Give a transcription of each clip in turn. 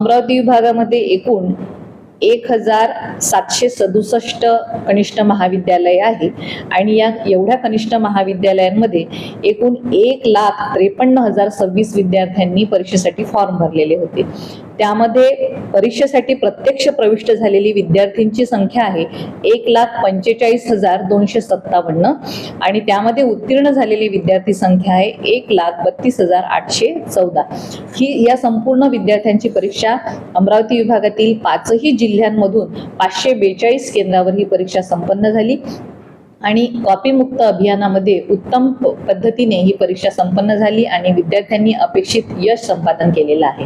अमरावती विभागामध्ये एकूण एक हजार सातशे सदुसष्ट कनिष्ठ महाविद्यालय आहे. आणि या एवढ्या कनिष्ठ महाविद्यालयांमध्ये एकूण एक लाख त्रेपन्न हजार सव्वीस विद्यार्थ्यांनी परीक्षेसाठी फॉर्म भरलेले होते. त्यामध्ये परीक्षेसाठी प्रत्यक्ष प्रविष्ट झालेली विद्यार्थ्यांची संख्या आहे एक लाख पंचेचाळीस हजार दोनशे सत्तावन्न. आणि त्यामध्ये उत्तीर्ण झालेली विद्यार्थी संख्या आहे एक लाख बत्तीस हजार आठशे चौदा. ही या संपूर्ण विद्यार्थ्यांची परीक्षा अमरावती विभागातील पाचही जिल्ह्यांमधून पाचशे बेचाळीस केंद्रावर ही परीक्षा संपन्न झाली. आणि कॉपीमुक्त अभियानामध्ये उत्तम प- पद्धतीने ही परीक्षा संपन्न झाली आणि विद्यार्थ्यांनी अपेक्षित यश संपादन केलेलं आहे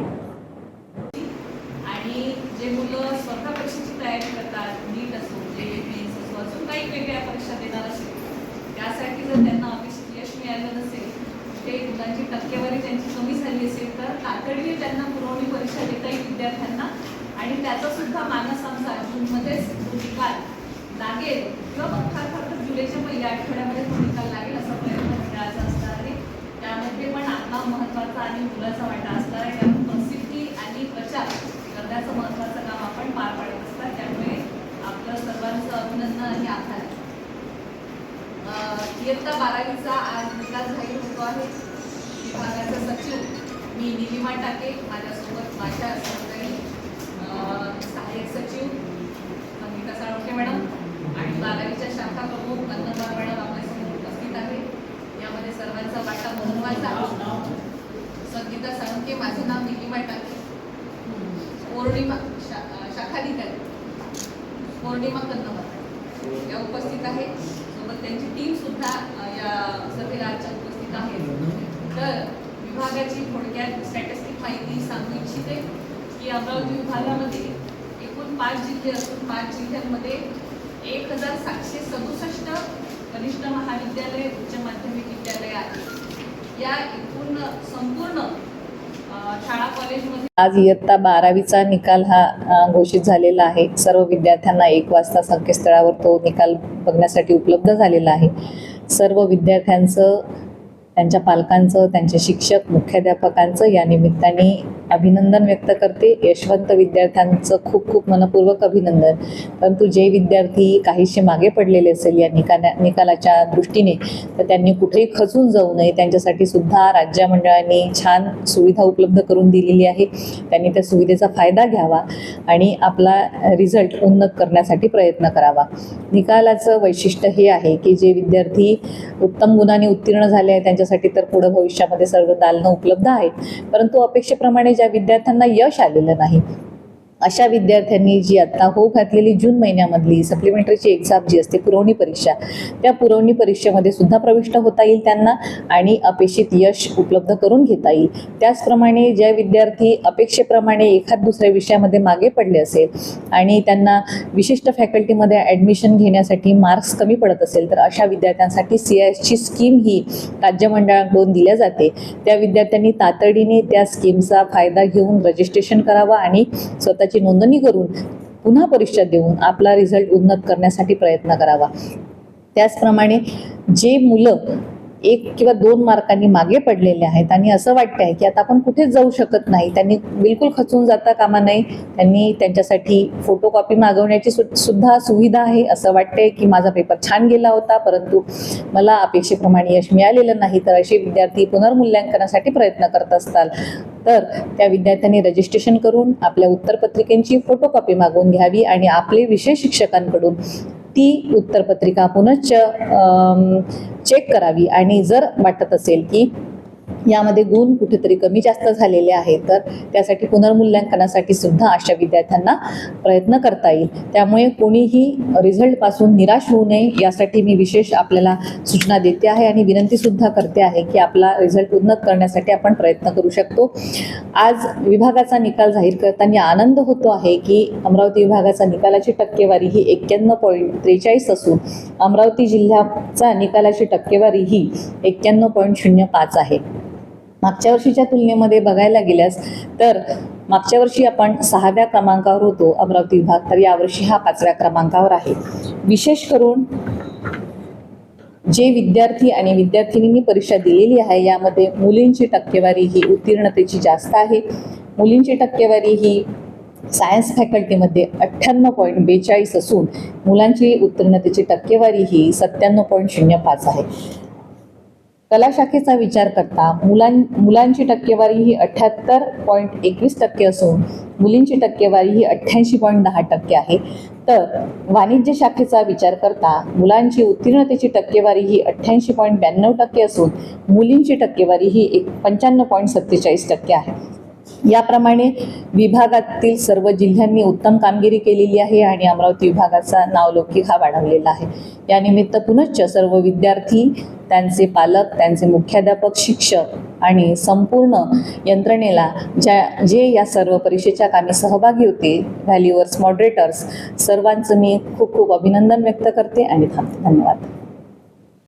आणि जे मुलं स्वतः परीक्षेची तयारी करतात नीट असो जे मेन्स असो अजून काही वेगळ्या परीक्षा देणार असेल त्यासाठी जर त्यांना अपेक्षित यश मिळालं नसेल त्यांची टक्केवारी त्यांची कमी झाली असेल तर तातडीने त्यांना पुरवणी परीक्षा देता येईल विद्यार्थ्यांना. आणि त्याचा सुद्धा मानस आमचा जूनमध्येच तो निकाल लागेल किंवा मग फार फार तर जुलैच्या पहिल्या आठवड्यामध्ये तो निकाल लागेल असा प्रयत्न मंडळाचा असणार आहे. त्यामध्ये पण आपला महत्त्वाचा आणि मुलाचा वाटा असणार आहे. त्यामुळे प्रसिद्धी आणि प्रचार करण्याचं महत्त्वाचं काम आपण पार पाडत असतात. त्यामुळे आपलं सर्वांचं अभिनंदन आणि आभार. अं, इयत्ता बारावीचा आज निकाल जाहीर होतो आहे. विभागाचा सचिव मी निलिमा टाके माझ्यासोबत माझ्या सहकारी सहाय्यक सचिव संगीता साळुंके मॅडम आणि बारावीच्या शाखा प्रमुख नंदनबार मॅडम आपल्यासमोर उपस्थित आहे. यामध्ये सर्वांचा वाटा महत्त्वाचा संगीता साळुंके माझं नाव निलिमा टाके. पौर्णिमा शा शाखाधिकारी. पौर्णिमा कन्नवर या उपस्थित आहे. सोबत त्यांची टीम सुद्धा या सभेला आजच्या उपस्थित आहे तर विभागाची थोडक्यात स्टॅटिस्टिक माहिती सांगू इच्छिते की अमरावती विभागामध्ये एकूण पाच जिल्हे असून पाच जिल्ह्यांमध्ये एक हजार सातशे सदुसष्ट कनिष्ठ महाविद्यालय उच्च माध्यमिक विद्यालय आहेत. या एकूण संपूर्ण शाळा कॉलेजमध्ये आज इयत्ता बारावीचा निकाल हा घोषित झालेला आहे. सर्व विद्यार्थ्यांना एक वाजता संकेतस्थळावर तो निकाल बघण्यासाठी उपलब्ध झालेला आहे. सर्व विद्यार्थ्यांचं त्यांच्या पालकांचं त्यांचे शिक्षक मुख्याध्यापकांचं या निमित्ताने अभिनंदन व्यक्त करते. यशवंत विद्यार्थ्यांचं खूप खूप मनपूर्वक अभिनंदन. परंतु जे विद्यार्थी काहीसे मागे पडलेले असेल या निकाला निकालाच्या दृष्टीने तर त्यांनी कुठेही खचून जाऊ नये. त्यांच्यासाठी सुद्धा राज्य मंडळाने छान सुविधा उपलब्ध करून दिलेली आहे. त्यांनी त्या सुविधेचा फायदा घ्यावा आणि आपला रिझल्ट उन्नत करण्यासाठी प्रयत्न करावा. निकालाचं वैशिष्ट्य हे आहे की जे विद्यार्थी उत्तम गुणाने उत्तीर्ण झाले आहे त्यांच्या त्यांच्यासाठी तर पुढं भविष्यामध्ये सर्व दालनं उपलब्ध आहेत. परंतु अपेक्षेप्रमाणे ज्या विद्यार्थ्यांना यश आलेलं नाही अशा विद्यार्थ्यांनी जी आत्ता हो घातलेली जून महिन्यामधली सप्लिमेंटरीची एक्झाम जी असते पुरवणी परीक्षा त्या पुरवणी परीक्षेमध्ये सुद्धा प्रविष्ट होता येईल त्यांना आणि अपेक्षित यश उपलब्ध करून घेता येईल. त्याचप्रमाणे ज्या विद्यार्थी अपेक्षेप्रमाणे एखाद दुसऱ्या विषयामध्ये मागे पडले असेल आणि त्यांना विशिष्ट फॅकल्टीमध्ये ॲडमिशन घेण्यासाठी मार्क्स कमी पडत असेल तर अशा विद्यार्थ्यांसाठी सी आय एसची स्कीम ही राज्यमंडळाकडून दिल्या जाते. त्या विद्यार्थ्यांनी तातडीने त्या स्कीमचा फायदा घेऊन रजिस्ट्रेशन करावं आणि स्वतः स्वतःची नोंदणी करून पुन्हा परीक्षा देऊन आपला रिझल्ट उन्नत करण्यासाठी प्रयत्न करावा. त्याचप्रमाणे जे मुलं एक किंवा दोन मार्कांनी मागे पडलेले आहेत. आणि असं वाटतं आहे की आता आपण कुठेच जाऊ शकत नाही. त्यांनी बिलकुल खचून जाता कामा नये. त्यांनी त्यांच्यासाठी फोटोकॉपी मागवण्याची सु सुद्धा सुविधा आहे. असं वाटतंय की माझा पेपर छान गेला होता. परंतु मला अपेक्षेप्रमाणे यश मिळालेलं नाही. तर असे विद्यार्थी पुनर्मूल्यांकनासाठी प्रयत्न करत असतात. तर त्या विद्यार्थ्यांनी रजिस्ट्रेशन करून आपल्या उत्तरपत्रिकेची फोटोकॉपी मागवून घ्यावी. आणि आपले विषय शिक्षकांकडून ती उत्तरपत्रिका पुनश्च चेक करावी. आणि जर वाटत असेल की यामध्ये गुण कुठेतरी कमी जास्त झालेले आहेत तर त्यासाठी पुनर्मूल्यांकनासाठी सुद्धा अशा विद्यार्थ्यांना प्रयत्न करता येईल. त्यामुळे कोणीही रिझल्टपासून निराश होऊ नये यासाठी मी विशेष आपल्याला सूचना देते आहे आणि विनंतीसुद्धा करते आहे की आपला रिझल्ट उन्नत करण्यासाठी आपण प्रयत्न करू शकतो. आज विभागाचा निकाल जाहीर करताना आनंद होतो आहे की अमरावती विभागाचा निकालाची टक्केवारी ही एक्क्याण्णव पॉईंट त्रेचाळीस असून अमरावती जिल्ह्याचा निकालाची टक्केवारी ही एक्क्याण्णव पॉईंट शून्य पाच आहे. मागच्या वर्षीच्या तुलनेमध्ये बघायला गेल्यास तर मागच्या वर्षी आपण सहाव्या क्रमांकावर होतो अमरावती विभाग. तर यावर्षी हा पाचव्या क्रमांकावर आहे. विशेष करून जे विद्यार्थी आणि विद्यार्थिनींनी परीक्षा दिलेली आहे यामध्ये मुलींची टक्केवारी ही उत्तीर्णतेची जास्त आहे. मुलींची टक्केवारी ही सायन्स फॅकल्टीमध्ये अठ्ठ्याण्णव पॉईंट बेचाळीस असून मुलांची उत्तीर्णतेची टक्केवारी ही सत्त्याण्णव पॉईंट शून्य पाच आहे. कला शाखेचा विचार करता मुलां मुलांची टक्केवारी ही अठ्ठ्याहत्तर पॉईंट एकवीस टक्के असून मुलींची टक्केवारी ही अठ्ठ्याऐंशी पॉईंट दहा टक्के आहे. तर वाणिज्य शाखेचा विचार करता मुलांची उत्तीर्णतेची टक्केवारी ही अठ्ठ्याऐंशी पॉईंट ब्याण्णव टक्के असून मुलींची टक्केवारी ही एक पंच्याण्णव पॉईंट सत्तेचाळीस टक्के आहे. याप्रमाणे विभागातील सर्व जिल्ह्यांनी उत्तम कामगिरी केलेली आहे आणि अमरावती विभागाचा नावलौकिक हा वाढवलेला आहे. यानिमित्त पुनश्च सर्व विद्यार्थी त्यांचे पालक त्यांचे मुख्याध्यापक शिक्षक आणि संपूर्ण यंत्रणेला ज्या जे या सर्व परीक्षेच्या कामी सहभागी होते व्हॅल्युअर्स मॉडरेटर्स सर्वांचं मी खूप खूप अभिनंदन व्यक्त करते आणि थांबते. धन्यवाद.